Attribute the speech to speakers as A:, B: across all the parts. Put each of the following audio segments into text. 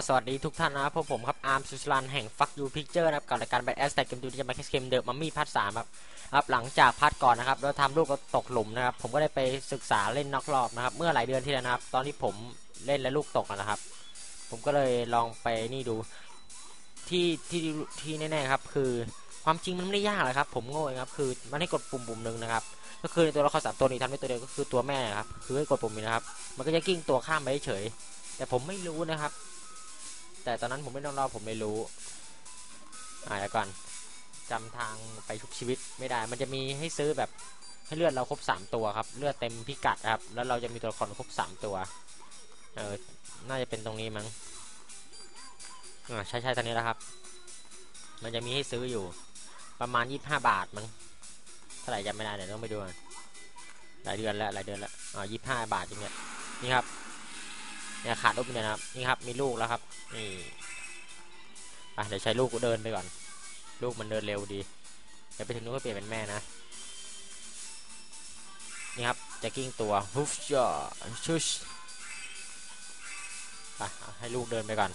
A: ็สวัสดีทุกท่านนะครับพวกผมครับอาร์มสุชลันแห่ง Fuck You Picture นะครับกับรายการแบทแอสแท็กเกมดูที่จะมาแคสเกมเดอะมัมมี่พาร์ทสามครับครับหลังจากพาร์ทก่อนนะครับเราทำลูกก็ตกหลุมนะครับ ผมก็ได้ไปศึกษาเล่นนอกรอบนะครับ เมื่อหลายเดือนที่แล้วนะครับ ตอนที่ผมเล่นแล้วลูกตกนะครับ ผมก็เลยลองไปนี่ดูที่ที่ที่แน่ๆครับ คือความจริงมันไม่ได้ยากเลยครับ ผมโง่เองครับ คือมันให้กดปุ่มปุ่มหนึ่งนะครับก็คือในตัวละครสามตัวนี้ทำได้ตัวเดียวก็คือตัวแม่ครับคือให้กดปุ่มนี้นะครับ มันก็จะกิ้งตัวข้ามไปเฉยแต่ผมไม่รู้นะครับ แต่ตอนนั้นผมไม่ต้องรอผมไม่รู้ อ่าเดี๋ยวก่อนจำทางไปทุกชีวิตไม่ได้ มันจะมีให้ซื้อแบบให้เลือดเราครบสามตัวครับ เลือดเต็มพิกัดครับ แล้วเราจะมีตัวละครครบสามตัว เออ น่าจะเป็นตรงนี้มั้ง อ่าใช่ใช่ตอนนี้แล้วครับ มันจะมีให้ซื้ออยู่ ประมาณยี่สิบห้าบาทมั้ง เท่าไหร่จำไม่ได้เดี๋ยวต้องไปดูหลายเดือนแล้วหลายเดือนแล้ว อ่ายี่สิบห้าบาทจริงเนี่ยนี่ครับ เนี่ยขาดลูกเนี่ยนะครับนี่ครับมีลูกแล้วครับนี่อะเดี๋ยวใช้ลูกกูเดินไปก่อน ลูกมันเดินเร็วดีเดี๋ยวไปถึงนู้นก็เปลี่ยนเป็นแม่นะนี่ครับจะกิ้งตัวฮุฟจอชุชอะให้ลูกเดินไปก่อน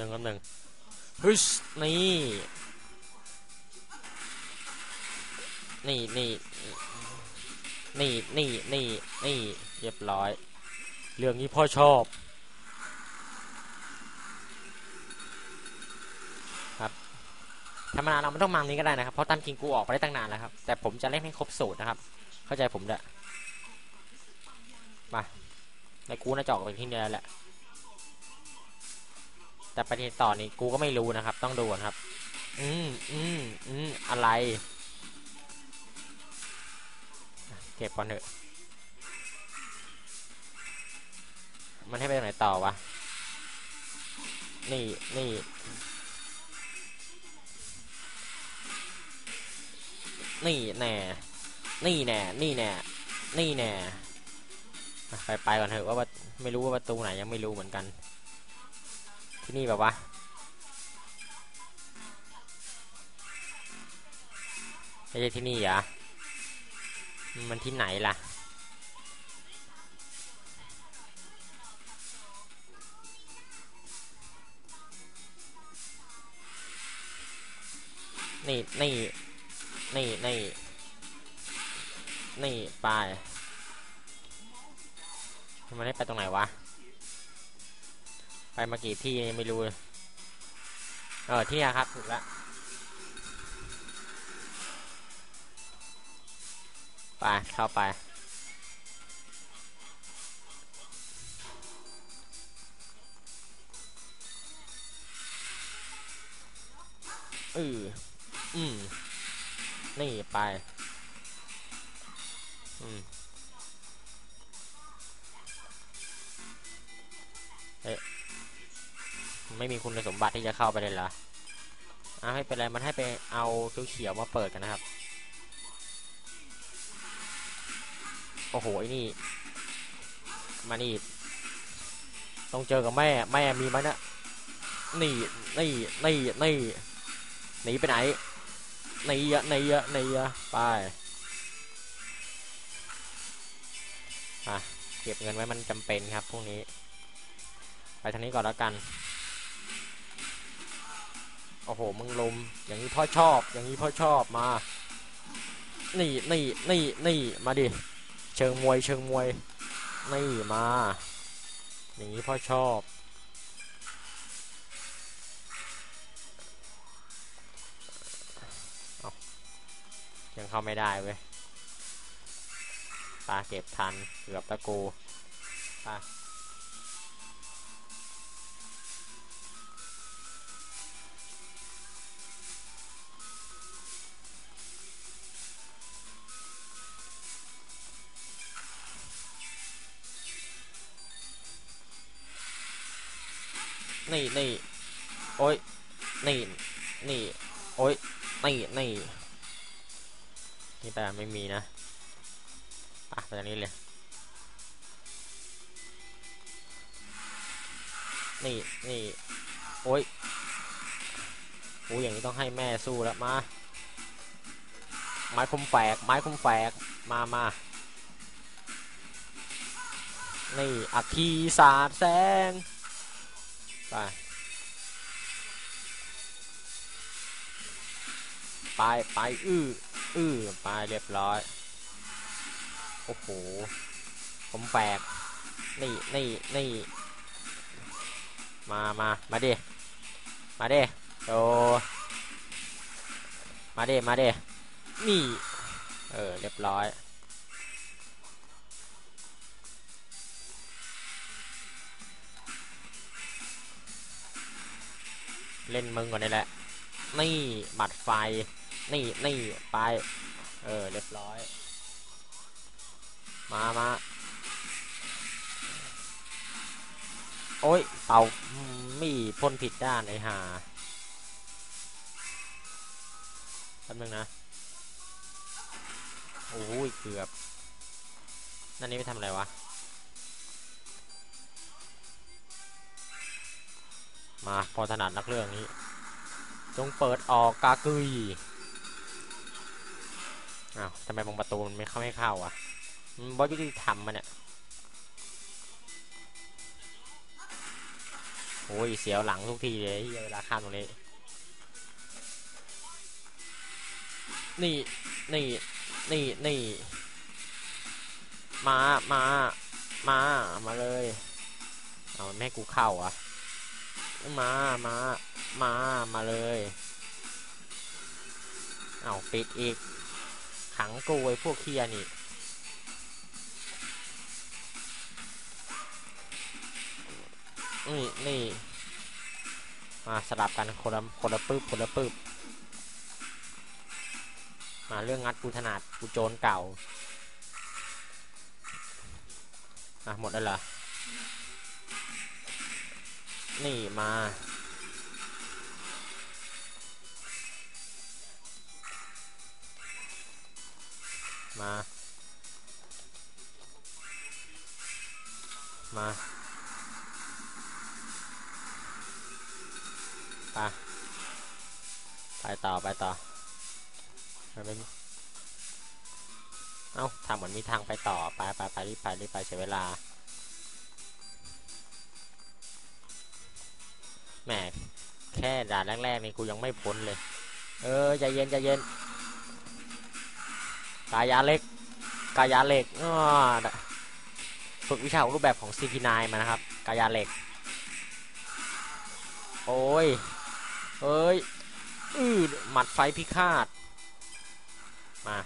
A: นึ่งกับหนึ่งฮึชนี่ นี่นี่นี่นี่นี่นี่เรียบร้อย เรื่องนี้พ่อชอบ ครับธรรมดาเราไม่ต้องมังนี้ก็ได้นะครับ เพราะตันกิงกูออกไปได้ตั้งนานแล้วครับ แต่ผมจะเล่นให้ครบสูตรนะครับ เข้าใจผมด้วยมาในกูน่าจะออกไปที่นี่แล้วแหละ แต่ประเด็นต่อนี้กูก็ไม่รู้นะครับ ต้องดูก่อนครับ อืมอืมอืมอะไร เก็บก่อนเถอะ มันให้ไปตรงไหนต่อวะ นี่นี่นี่แน่ นี่แน่ นี่แน่ นี่แน่อะไปไปก่อนเถอะว่าว่าไม่รู้ว่าประตูไหนยังไม่รู้เหมือนกัน ที่นี่แบบว่าไม่ใช่ที่นี่เหรอ มันที่ไหนล่ะ นี่นี่นี่นี่นี่ไปมันให้ไปตรงไหนวะ ไปมากี่ที่ไม่รู้เลยเออที่นี่ครับถูกแล้วไปเข้าไปเอออืมนี่ไป อืม ไม่มีคุณสมบัติที่จะเข้าไปเลยเหรออะไม่เป็นไรมันให้ไปเอาเขียวๆมาเปิดกันนะครับ โอ้โหไอ้นี่ มานี่ต้องเจอกับแม่แม่มีไหมนะนี่นี่นี่นี่หนีไปไหนหนีอะหนีอะหนีอะไปอะเก็บเงินไว้มันจำเป็นครับพวกนี้ ไปทางนี้ก่อนแล้วกัน โอ้โหมึงลม อย่างนี้พ่อชอบ อย่างนี้พ่อชอบมา นี่นี่นี่นี่มาดิ เชิงมวย เชิงมวย นี่มา อย่างนี้พ่อชอบยังเข้าไม่ได้เว้ยปลาเก็บทัน เกือบตะกูปลา นี่นี่โอ้ยนี่นี่โอ้ยนี่นี่นี่แต่ไม่มีนะอะไปตรงนี้เลยนี่นี่โอ้ยอ้ยอย่างนี้ต้องให้แม่สู้แล้วมาไม้คมแฝกไม้คมแฝกมามานี่อัคคีสาดแสง ไป ไปไปอื้ออื้อไปเรียบร้อย โอ้โห ผมแฝกนี่นี่นี่มามามาดิมาดิโอมาดิมาดินี่ เออ เรียบร้อย เล่นมึงก่อนนี่แหละ นี่บัดไฟ นี่นี่ไป เออ เรียบร้อย มามาโอ้ยเป่ามีพ่นผิดด้านไอ้ห่าแป๊บนึงนะ โอ้ยเกือบ นั่นนี่ไปทำอะไรวะ มาพอถนัดนักเรื่องนี้ จงเปิดออกกากุยอ้าวทำไมบางประตูมันไม่เข้าไม่เข้าอะบอยุติธรรมมันเนี่ยโอ้ยเสียวหลังทุกทีเลยเหี้ยเวลาข้ามตรงนี้ นี่นี่นี่นี่มามามามาเลย เอาไม่กูเข้าอะ มา มา มา มาเลย เอาปิดอีก ขังกูไว้พวกเคียนี่ นี่ นี่ มาสลับกันคนละคนละปึ๊บคนละปึ๊บ มาเรื่องงัดกูถนัดกูโจรเก่า อะ หมดแล้วเหรอ นี่มา มา มาไปไปต่อ ไปต่อไปเป็นเอ้าทำเหมือนมีทางไปต่อ ไปไปไปรีบไปรีบไปเสียเวลา แหมแค่ด่านแรกๆนี่กูยังไม่พ้นเลย เออใจเย็นใจเย็นกายาเล็กกายาเหล็กอ้อฝึกวิชารูปแบบของ CP9 มานะครับกายาเหล็ก โอ้ยเอ้ยอืดหมัดไฟพิฆาต มา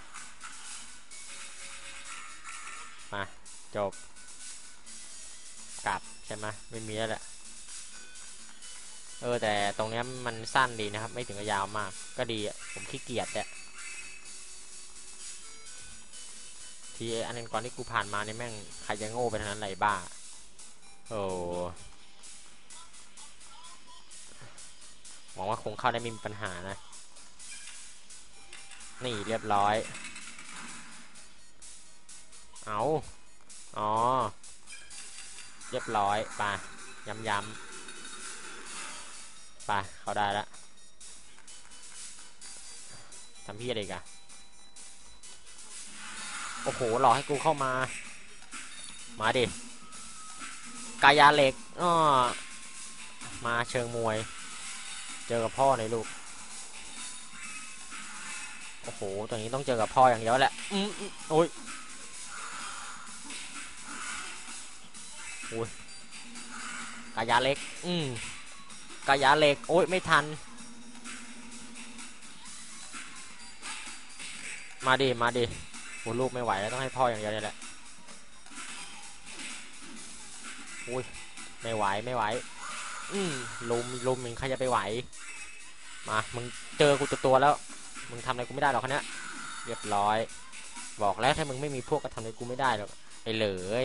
A: มา จบ กลับใช่ไหมไม่มีแล้วแหละ เออแต่ตรงเนี้ยมันสั้นดีนะครับ ไม่ถึงกับยาวมาก ก็ดีผมขี้เกียจเนี่ยทีอันนั้นก่อนที่กูผ่านมาเนี่ยแม่งใครจะโง่ไปทางนั้นไรบ้า โอ้หวังว่าคงเข้าได้ไม่มีปัญหานะ นี่เรียบร้อย เอาอ๋อ เรียบร้อยไปย้ำย้ำ ไปเขาได้แล้วทำพี่อะไรกันโอ้โหหลอกให้กูเข้ามา มาดิกายาเหล็กอ้อมาเชิงมวย เจอกับพ่อในอยลูก โอ้โหตรงนี้ต้องเจอกับพ่ออย่างเดียวแหละ อืมโอ้ยโอ้ยกายาเล็ก อืม กายาเหล็ก โอ้ยไม่ทัน มาดิ มาดิโอ้ลูกไม่ไหวแล้วต้องให้พ่ออย่างเดียวเลยแหละอุ้ยไม่ไหวไม่ไหว อืมลุมลุมมึงใครจะไปไหว มา มึงเจอกูตัวตัวแล้ว มึงทำอะไรกูไม่ได้หรอกคนนี้เรียบร้อย บอกแล้วถ้ามึงไม่มีพวกก็ทำอะไรกูไม่ได้หรอกไอ้เหลย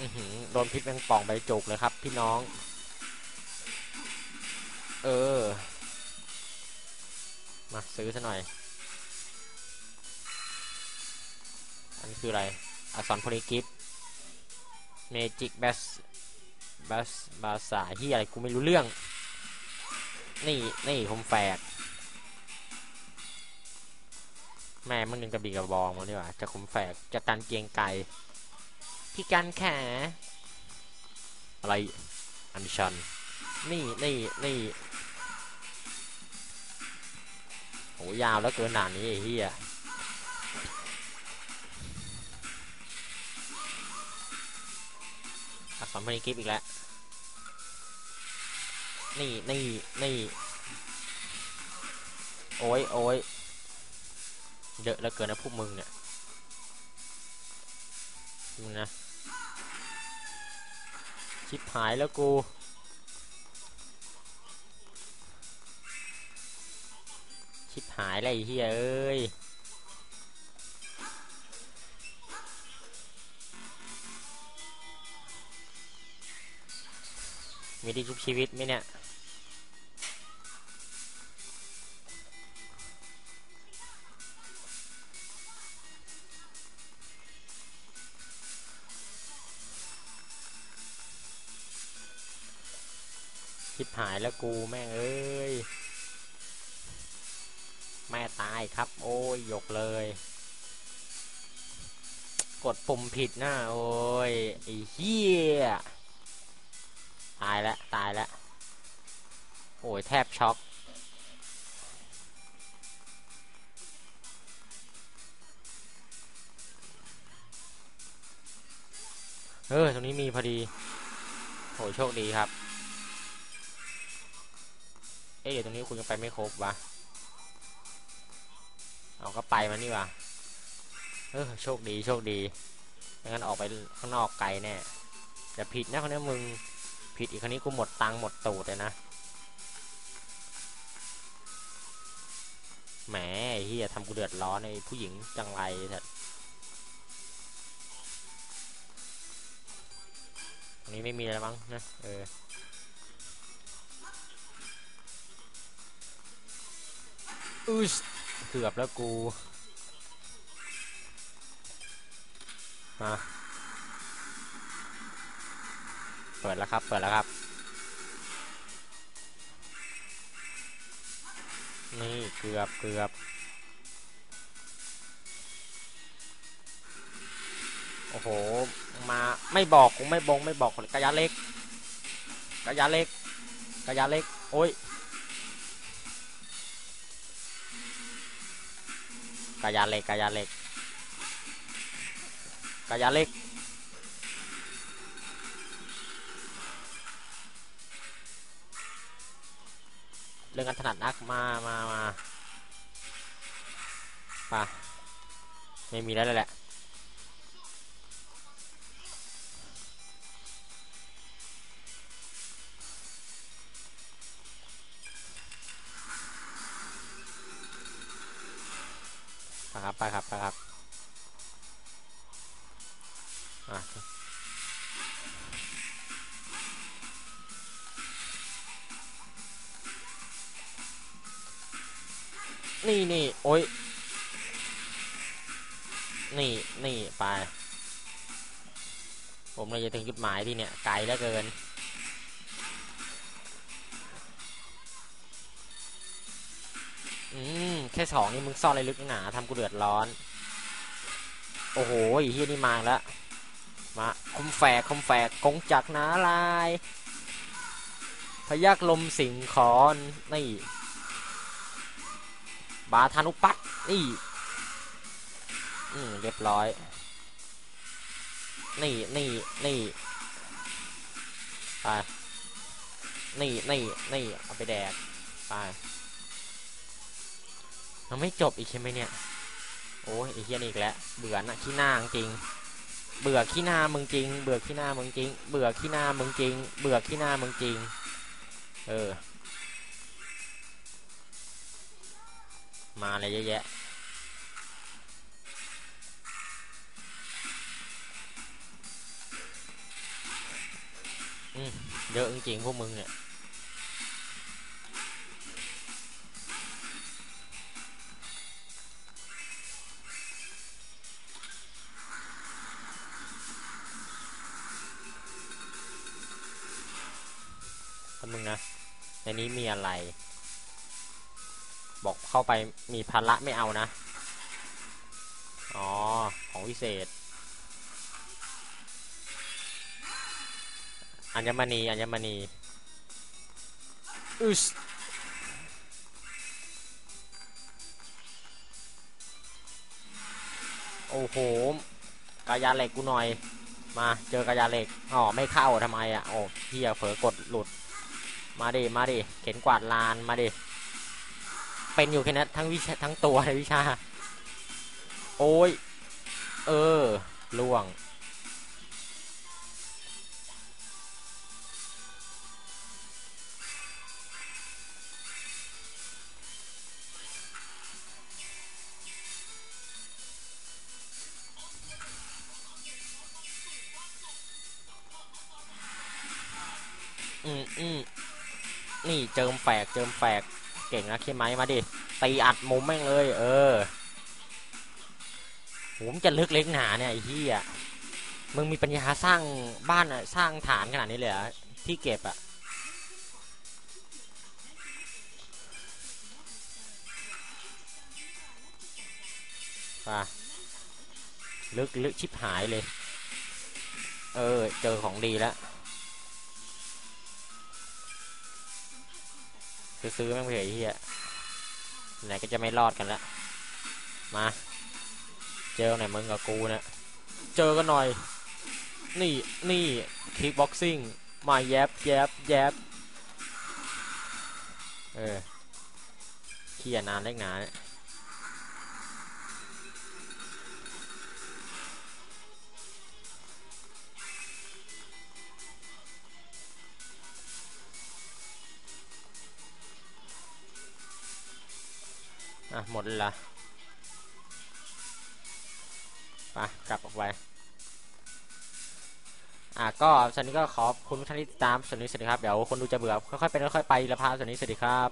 A: อือหือโดนพิษแมงป่องใบจุกเลยครับ พี่น้อง เออ มาซื้อซะหน่อย อันนี้คืออะไร อักษรโพลีกิฟเมจิกแบสบัสบาสาที่อะไรกูไม่รู้เรื่อง นี่ นี่คมแฝก แม่มึงยังกระบี่กระบองมาดีกว่าจะคมแฝกจะการเกียงไก่พี่กันแขอะไร อันชัน นี่ นี่ นี่ หยาวแล้วเกินหนานี้ไอ้เหี้ยอักษรพันธิกิฟอีกแล้ว นี่นี่นี่โอ้ยโอ้ยเยอะแล้วเกินนะพวกมึงเนี่ยมึงนะ ชิบหายแล้วกู ชิบหายแล้วไอ้เฮียเอ้ยมีดีชุบชีวิตไหมเนี่ยชิบหายแล้วกูแม่งเอ้ย แม่ตายครับ โอ้ยยกเลย กดปุ่มผิดนะโอ้ยไอ้เหี้ยตายแล้วตายแล้วโอ้ยแทบช็อกเออตรงนี้มีพอดีโอ้ยโชคดีครับ เอ๊ะเดี๋ยวตรงนี้คุณยังไปไม่ครบวะ เอาก็ไปมันนี่วะเออโชคดีโชคดีไม่งั้นออกไปข้างนอกไกลแน่อย่ผิดนะคนนี้มึงผิดอีกคนนี้กูหมดตังหมดตูดเลยนะแหมเฮียทำกูเดือดร้อนไอ้ผู้หญิงจังไรเถอะตรงนี้ไม่มีแล้วมั้งนะเอออุยเกือบแล้วกูมาเปิดแล้วครับ เปิดแล้วครับ นี่เกือบเกือบโอ้โห มาไม่บอกกูไม่บงไม่บอกกระยะเล็กกระยะเล็กกระยะเล็ก โอ้ย กายาเล็กกายาเล็กกายาเล็กเรื่องการถนัดนักมามามาป่ะไม่มีแล้วแหละ ครับไปครับไปครับอะนี่นี่โอ้ยนี่นี่ไป ผมเลยจะถึงจุดหมายที่เนี่ย ไกลแล้วเกิน แค่สองนี่มึงซ่อนอะไรลึกหนาทำกูเดือดร้อน โอ้โหเฮียนี่มาแล้ว มาคมแฝกคมแฝกกงจักรนาลาย พยักลมสิงขอนนี่บาธานุปัตนี่ อืมเรียบร้อย นี่นี่นี่ไปนี่นี่นี่เอาไปแดกไป ยังไม่จบอีกใช่ไหมเนี่ย โอ้ยไอ้เฮียนี่อีกแล้วเบื่อนะขี้หน้าจริง เบื่อขี้หน้ามึงจริง เบื่อขี้หน้ามึงจริง เบื่อขี้หน้ามึงจริง เบื่อขี้หน้ามึงจริง เออ มาอะไรเยอะแยะอืมเยอะจริงๆพวกมึงเนี่ยันนี้มีอะไร บอกเข้าไปมีภาระไม่เอานะ อ๋อ ของวิเศษ อัญมณี อัญมณีอึสโอ้โห กายาเหล็กกูหน่อย มาเจอกายาเหล็ก อ๋อ ไม่เข้าทำไมอะ โอ้เฮียเผลอกดหลุด มาดิมาดิเข็นกวาดลานมาดิเป็นอยู่แค่นั้นทั้งวิชาทั้งตัวเลยวิชา โอ้ย เออล่วง เจิมแฝกเจิมแฝกเก่งนะเข้ไหมมาดิตีอัดมุมแม่งเลย เออโหมจะลึกเล็กหนาเนี่ยไอ้ที่อะมึงมีปัญญาสร้างบ้านอะสร้างฐานขนาดนี้เลยเหรอที่เก็บอะป่ะลึกลึกชิบหายเลย เออ เจอของดีแล้ว ซื้อๆแม่งเถอะไอ้เหี้ยไหนก็จะไม่รอดกันละมา เจอหน่อยมึงกับกูนะเจอกันหน่อย นี่นี่คิกบ็อกซิ่งมาแยบแยบแยบเออเขี่ยนานเล็กหนาเนี่ย อะ หมดละปะไปกลับออกไป อะ ก็สวันนี้ก็ขอบคุณท่านที่ติดตามสวัสดีสวัสดีครับ เดี๋ยวคนดูจะเบื่อ ค่อยๆเป็นค่อยๆไปละพาสวัสดีสวัสดีครับ